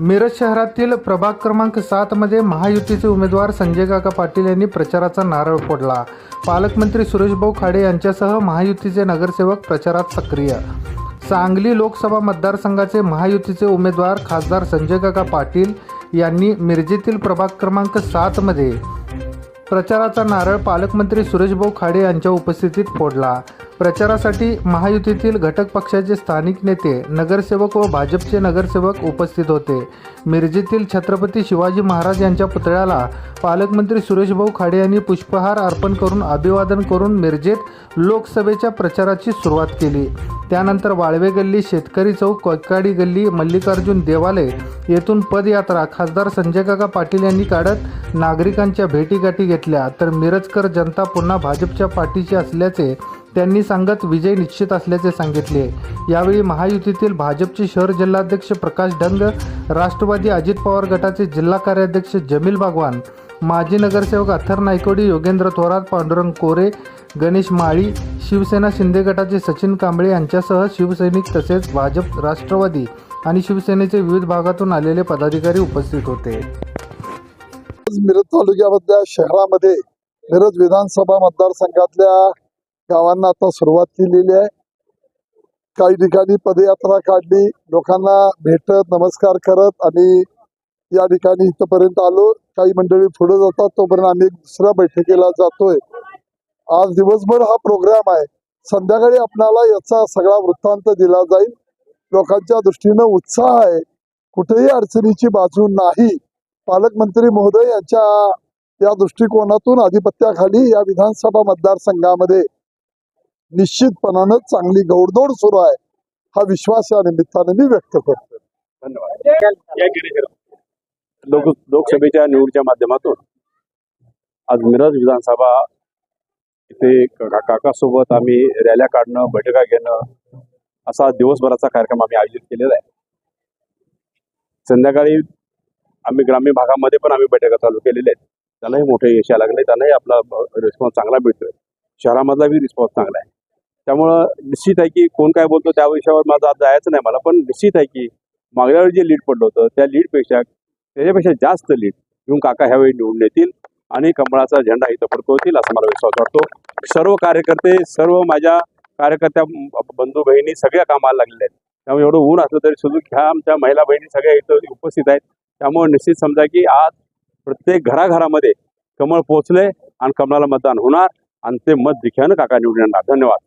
मिरज शहरातील प्रभाग क्रमांक सातमध्ये महायुतीचे उमेदवार संजय काका पाटील यांनी प्रचाराचा नारळ फोडला. पालकमंत्री सुरेशभाऊ खाडे यांच्यासह महायुतीचे नगरसेवक प्रचारात सक्रिय. सांगली लोकसभा मतदारसंघाचे महायुतीचे उमेदवार खासदार संजय काका पाटील यांनी मिरजेतील प्रभाग क्रमांक सातमध्ये प्रचाराचा नारळ पालकमंत्री सुरेशभाऊ खाडे यांच्या उपस्थितीत फोडला. प्रचारासाठी महायुतीतील घटक पक्षाचे स्थानिक नेते नगरसेवक व भाजपचे नगरसेवक उपस्थित होते. मिरजेतील छत्रपती शिवाजी महाराज यांच्या पुतळ्याला पालकमंत्री सुरेशभाऊ खाडे यांनी पुष्पहार अर्पण करून अभिवादन करून मिरजेत लोकसभेच्या प्रचाराची सुरुवात केली. त्यानंतर वाळवे गल्ली शेतकरी चौक कोयकाडी गल्ली मल्लिकार्जुन देवालय येथून पदयात्रा खासदार संजय काका पाटील यांनी काढत नागरिकांच्या भेटीगाठी घेतल्या. तर मिरजकर जनता पुन्हा भाजपच्या पाठीशी असल्याचे त्यांनी सांगत विजय निश्चित असल्याचे सांगितले. यावेळी महायुतीतील भाजपचे शहर जिल्हाध्यक्ष प्रकाश डंग राष्ट्रवादी अजित पवार गटाचे जिल्हा कार्याध्यक्ष जमील बागवान माजी नगरसेवक अथर नायकोडी योगेंद्र थोरात पांडुरंग कोरे गणेश माळी शिवसेना शिंदे गटाचे सचिन कांबळे यांच्यासह शिवसैनिक तसेच भाजप राष्ट्रवादी आणि शिवसेनेचे विविध भागातून आलेले पदाधिकारी उपस्थित होते. मिरज तालुक्यामधल्या शहरामध्ये मिरज विधानसभा मतदारसंघातल्या गावांना आता सुरुवात केलेली आहे. काही ठिकाणी पदयात्रा काढली. लोकांना भेटत नमस्कार करत आणि या ठिकाणी इथपर्यंत आलो. काही मंडळी पुढे जातात. तोपर्यंत आम्ही दुसऱ्या बैठकीला जातोय. आज दिवसभर हा प्रोग्राम आहे. संध्याकाळी आपणाला याचा सगळा वृत्तांत दिला जाईल. लोकांच्या दृष्टीनं उत्साह आहे. कुठेही अडचणीची बाजू नाही. पालकमंत्री महोदय यांच्या या दृष्टिकोनातून आधिपत्याखाली या विधानसभा मतदारसंघामध्ये निश्चितपणानं चांगली गौडदौड सुरू आहे हा विश्वास या निमित्ताने मी व्यक्त करतो धन्यवाद. लोक लोकसभेच्या निवडीच्या माध्यमातून आज मिरज विधानसभा इथे काकासोबत आम्ही रॅल्या काढणं बैठका घेणं असा दिवसभराचा कार्यक्रम आम्ही आयोजित केलेला आहे. संध्याकाळी आम्ही ग्रामीण भागामध्ये पण आम्ही बैठका चालू केलेल्या आहेत. त्यालाही मोठे यश यायला लागले त्यांनाही आपला रिस्पॉन्स चांगला मिळतोय. शहरामधला बी रिस्पॉन्स चांगला आहे. त्यामुळं निश्चित आहे की कोण काय बोलतो त्या विषयावर माझं आज जायचं नाही मला पण निश्चित आहे की मागल्या वेळी जे लीड पडलं होतं त्या लीडपेक्षा त्याच्यापेक्षा जास्त लीड घेऊन काका ह्यावेळी निवडून येतील आणि कमळाचा झेंडा इथं फडकवतील असा मला विश्वास वाटतो. सर्व कार्यकर्ते सर्व माझ्या कार्यकर्त्या बंधू बहिणी सगळ्या कामाला लागलेल्या आहेत. त्यामुळे एवढं ऊन असलं तरी सुद्धा ह्या आमच्या महिला बहिणी सगळ्या इथं उपस्थित आहेत. त्यामुळे निश्चित समजा की आज प्रत्येक घराघरामध्ये कमळ पोहोचले आणि कमळाला मतदान होणार आणि ते मत दिख्यानं काका निवडून येणार. धन्यवाद.